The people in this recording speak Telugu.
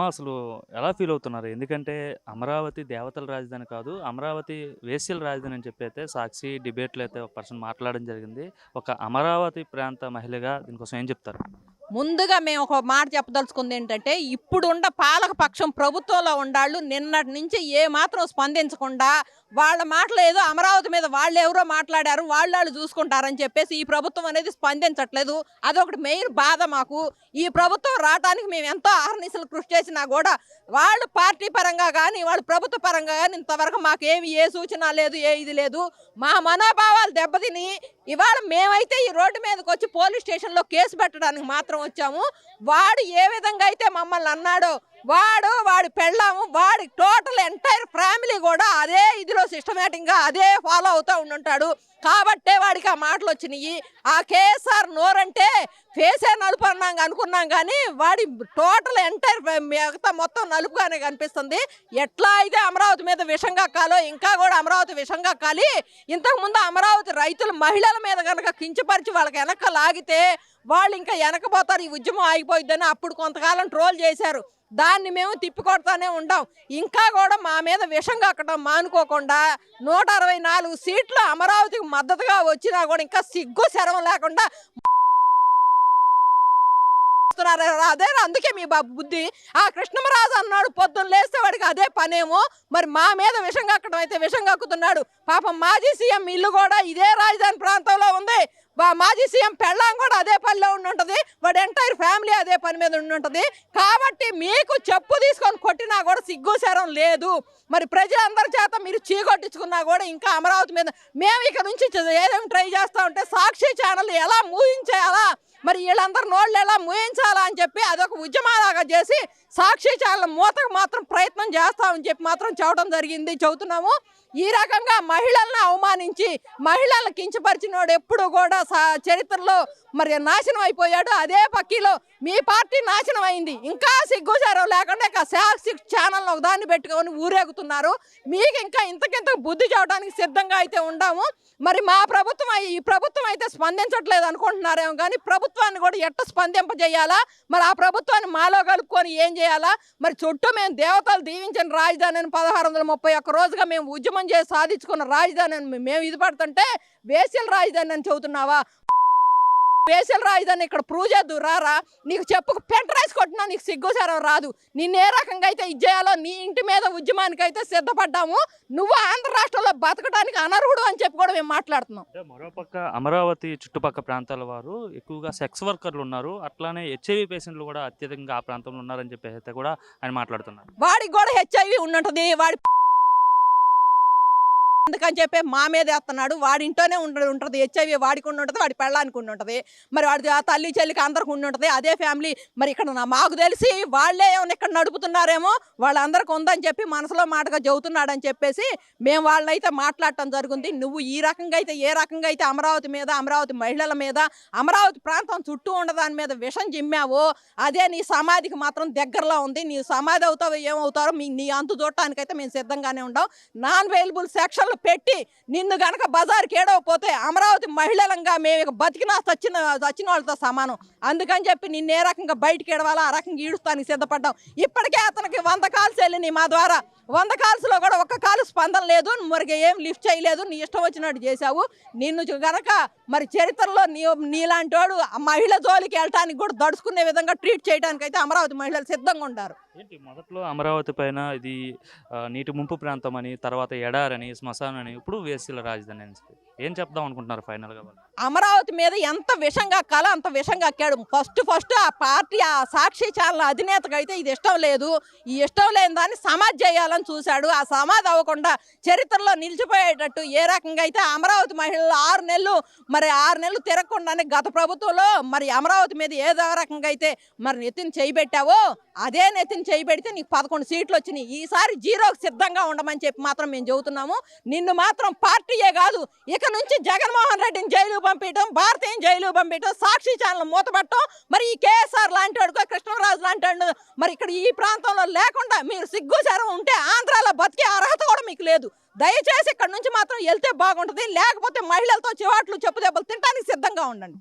అమ్మ అసలు ఎలా ఫీల్ అవుతున్నారు? ఎందుకంటే అమరావతి దేవతల రాజధాని కాదు అమరావతి వేశ్యల రాజధాని అని చెప్పి అయితే సాక్షి డిబేట్లో అయితే ఒక పర్సన్ మాట్లాడడం జరిగింది. ఒక అమరావతి ప్రాంత మహిళగా దీనికోసం ఏం చెప్తారు? ముందుగా మేము ఒక మాట చెప్పదలుచుకుంది ఏంటంటే ఇప్పుడున్న పాలకపక్షం ప్రభుత్వంలో ఉండాళ్ళు నిన్నటి నుంచి ఏ మాత్రం స్పందించకుండా వాళ్ళ మాటలు ఏదో అమరావతి మీద వాళ్ళు ఎవరో మాట్లాడారు వాళ్ళు వాళ్ళు చూసుకుంటారని చెప్పేసి ఈ ప్రభుత్వం అనేది స్పందించట్లేదు. అదొకటి మెయిన్ బాధ మాకు. ఈ ప్రభుత్వం రావడానికి మేము ఎంతో ఆహర్నిశలు కృషి చేసినా కూడా వాళ్ళు పార్టీ పరంగా కానీ వాళ్ళు ప్రభుత్వ పరంగా కానీ ఇంతవరకు మాకు ఏమి ఏ సూచన లేదు ఏ ఇది లేదు. మా మనోభావాలు దెబ్బతిని ఇవాళ మేమైతే ఈ రోడ్డు మీదకి వచ్చి పోలీస్ స్టేషన్లో కేసు పెట్టడానికి మాత్రం వచ్చాము. వాడు ఏ విధంగా అయితే మమ్మల్ని అన్నాడో వాడు వాడి పెళ్ళాము వాడి టోటల్ ఎంటైర్ ఫ్యామిలీ కూడా అదే ఇదిలో సిస్టమేటిక్గా అదే ఫాలో అవుతూ ఉండుంటాడు. కాబట్టే వాడికి ఆ మాటలు వచ్చినాయి ఆ కేఎస్ఆర్ నోరంటే ఫేసే నలుపు అన్నాం అనుకున్నాం కానీ వాడి టోటల్ ఎంటైర్ మిగతా మొత్తం నలుపుగానే కనిపిస్తుంది. ఎట్లా అయితే అమరావతి మీద విషంగా కాలో ఇంకా కూడా అమరావతి విషంగా కాలి ఇంతకుముందు అమరావతి రైతులు మహిళల మీద కనుక కించపరిచి వాళ్ళకి వెనక లాగితే వాళ్ళు ఇంకా వెనకపోతారు ఈ ఉద్యమం ఆగిపోయిద్దని అప్పుడు కొంతకాలం ట్రోల్ చేశారు. దాన్ని మేము తిప్పికొడతానే ఉండం. ఇంకా కూడా మా మీద విషం కక్కడం మానుకోకుండా నూట అరవై నాలుగు సీట్లు అమరావతికి మద్దతుగా వచ్చినా కూడా ఇంకా సిగ్గు శరం లేకుండా చేస్తున్నారు. అదే అందుకే మీ బాబు బుద్ధి. ఆ కృష్ణమరాజు అన్నాడు పొద్దున్న లేస్తే వాడికి అదే పనేమో. మరి మా మీద విషం కక్కడం అయితే విషం కక్కుతున్నాడు పాపం మాజీ సీఎం ఇల్లు కూడా ఇదే రాజధాని ప్రాంతంలో ఉంది. మాజీ సీఎం పెళ్ళాం కూడా అదే పనిలో ఉండుంటుంది. వాడు ఎంటైర్ ఫ్యామిలీ అదే పని మీద ఉండుంటుంది. కాబట్టి మీకు చెప్పు తీసుకొని కొట్టినా కూడా సిగ్గు లేదు. మరి ప్రజలందరి చేత మీరు చీకొట్టించుకున్నా కూడా ఇంకా అమరావతి మీద మేము ఇక నుంచి ఏదేమి ట్రై చేస్తా ఉంటే సాక్షి ఛానల్ ఎలా మూయించేయాలా మరి వీళ్ళందరి నోళ్ళు ఎలా మూయించాలా అని చెప్పి అదొక ఉద్యమాలాగా చేసి సాక్షి ఛానల్ మూతకు మాత్రం ప్రయత్నం చేస్తామని చెప్పి మాత్రం చెప్పడం జరిగింది. చెబుతున్నాము. ఈ రకంగా మహిళలను అవమానించి మహిళలను కించపరిచినోడు ఎప్పుడు కూడా సా- చరిత్రలో మరి నాశనం అయిపోయాడు. అదే పక్కీలో మీ పార్టీ నాశనం అయింది. ఇంకా సిగ్గుచారం లేకుండా ఇక సాక్షి ఛానల్ ఒక దాన్ని పెట్టుకొని ఊరేగుతున్నారు. మీకు ఇంకా ఇంతకింత బుద్ధి చెప్పడానికి సిద్ధంగా అయితే ఉండాము. మరి మా ప్రభుత్వం ఈ ప్రభుత్వం అయితే స్పందించట్లేదు అనుకుంటున్నారేమో కానీ ప్రభుత్వాన్ని కూడా ఎట్ట స్పందింపజేయాలా? మరి ఆ ప్రభుత్వాన్ని మాలో కలుపుకొని ఏం చేయాలా? మరి చుట్టూ మేము దేవతలు దీవించిన రాజధానిని పదహారు వందల ముప్పై ఒక్క రోజుగా మేము ఉద్యమం చేసి సాధించుకున్న రాజధాని అని మేము ఇది పడుతుంటే వేసల రాజధాని అని చెబుతున్నావా? వేసల రాజధాని ఇక్కడ ప్రూవ్ చేద్దు రారా. నీకు చెప్పుకు పెంట రైస్ కొట్టినా నీకు సిగ్గుసారం రాదు. నిన్ను ఏ రకంగా అయితే ఇది చేయాలో నీ ఇంటి మీద ఉద్యమానికి అయితే సిద్ధపడ్డాము నువ్వు ఆంధ్ర రాష్ట్రంలో బతకడానికి అనర్హుడు అని చెప్పి కూడా మేము మాట్లాడుతున్నాం. మరోపక్క అమరావతి చుట్టుపక్కల ప్రాంతాల వారు ఎక్కువగా సెక్స్ వర్కర్లు ఉన్నారు. అట్లానే హెచ్ఐవి పేషెంట్లు కూడా అత్యధికంగా ఆ ప్రాంతంలో ఉన్నారని చెప్పేసి కూడా ఆయన మాట్లాడుతున్నారు. వాడికి కూడా హెచ్ఐవి ఉండుంటది వాడి అందుకని చెప్పి మా మీద వేస్తున్నాడు. వాడి ఇంట్లోనే ఉండ ఉంటుంది. హెచ్ఐవి వాడికి ఉండి ఉంటుంది వాడి పెళ్ళానికి ఉండి ఉంటుంది. మరి వాడి తల్లి చెల్లికి అందరికి ఉండి ఉంటుంది. అదే ఫ్యామిలీ. మరి ఇక్కడ నా- మాకు తెలిసి వాళ్ళే ఏమైనా ఇక్కడ నడుపుతున్నారేమో వాళ్ళందరికి ఉందని చెప్పి మనసులో మాటగా చెబుతున్నాడని చెప్పేసి మేము వాళ్ళనైతే మాట్లాడటం జరుగుతుంది నువ్వు ఈ రకంగా అయితే ఏ రకంగా అయితే అమరావతి మీద అమరావతి మహిళల మీద అమరావతి ప్రాంతం చుట్టూ ఉండదాని మీద విషం చిమ్మావో అదే నీ సమాధికి మాత్రం దగ్గరలో ఉంది. నీ సమాధి అవుతావో ఏమవుతారో మీ నీ అంతు చూడటానికైతే మేము సిద్ధంగానే ఉండం నాన్ అవైలబుల్ సెక్షన్లు పెట్టి నిన్ను గనక బజార్కి ఏడవపోతే అమరావతి మహిళలంగా మేము బతికినా చచ్చిన చచ్చిన వాళ్ళతో సమానం. అందుకని చెప్పి నిన్ను ఏ రకంగా బయటికి ఏడవాలో ఆ రకంగా ఈడుస్తానికి సిద్ధపడ్డాం. ఇప్పటికే అతనికి వంద కాల్స్ వెళ్ళినాయి మా ద్వారా. వంద కాల్స్లో కూడా ఒక్క కాలు స్పందన లేదు. మరి ఏం లిఫ్ట్ చేయలేదు. నీ ఇష్టం వచ్చినట్టు చేశావు. నిన్ను గనక మరి చరిత్రలో నీ నీలాంటి వాడు ఆ మహిళ జోలికి వెళ్ళటానికి కూడా దడుచుకునే విధంగా ట్రీట్ చేయడానికి అయితే అమరావతి మహిళలు సిద్ధంగా ఉంటారు ఏంటి? మొదట్లో అమరావతి పైన ఇది నీటి ముంపు ప్రాంతం అని తర్వాత ఎడారని శ్మశానం అని ఇప్పుడు వేసిల రాజధాని అని చెప్పి. ఏం చెప్దాం అనుకుంటున్నారు ఫైనల్గా అమరావతి మీద ఎంత విషంగా కల అంత విషంగా ఎక్కాడు ఫస్ట్ ఫస్ట్ ఆ పార్టీ ఆ సాక్షి ఛానల్ అధినేతకు అయితే ఇది ఇష్టం లేదు. ఈ ఇష్టం లేని దాన్ని సమాధి చేయాలని చూశాడు. ఆ సమాధి అవ్వకుండా చరిత్రలో నిలిచిపోయేటట్టు ఏ రకంగా అయితే అమరావతి మహిళలు ఆరు నెలలు మరి ఆరు నెలలు తిరగకుండానే గత ప్రభుత్వంలో మరి అమరావతి మీద ఏదో రకంగా అయితే మరి నెత్తిని చేయిపెట్టావో అదే నెత్తిని చేయిబెడితే నీకు పదకొండు సీట్లు వచ్చినాయి. ఈసారి జీరోకి సిద్ధంగా ఉండమని చెప్పి మాత్రం మేము చెబుతున్నాము. నిన్ను మాత్రం పార్టీయే కాదు ఇక నుంచి జగన్మోహన్ రెడ్డిని జైలుకు పంపించడం భారతీయం జైలు పంపించడం సాక్షి ఛానల్ మూతపట్టడం మరి ఈ కేఎస్ఆర్ లాంటి వాడుకో కృష్ణరాజు లాంటి వాడు మరి ఇక్కడ ఈ ప్రాంతంలో లేకుండా మీరు సిగ్గుచారం ఉంటే ఆంధ్రాలో బతికే అర్హత కూడా మీకు లేదు. దయచేసి ఇక్కడ నుంచి మాత్రం వెళ్తే బాగుంటుంది లేకపోతే మహిళలతో చివాట్లు చెప్పు దెబ్బలు తినడానికి సిద్ధంగా ఉండండి.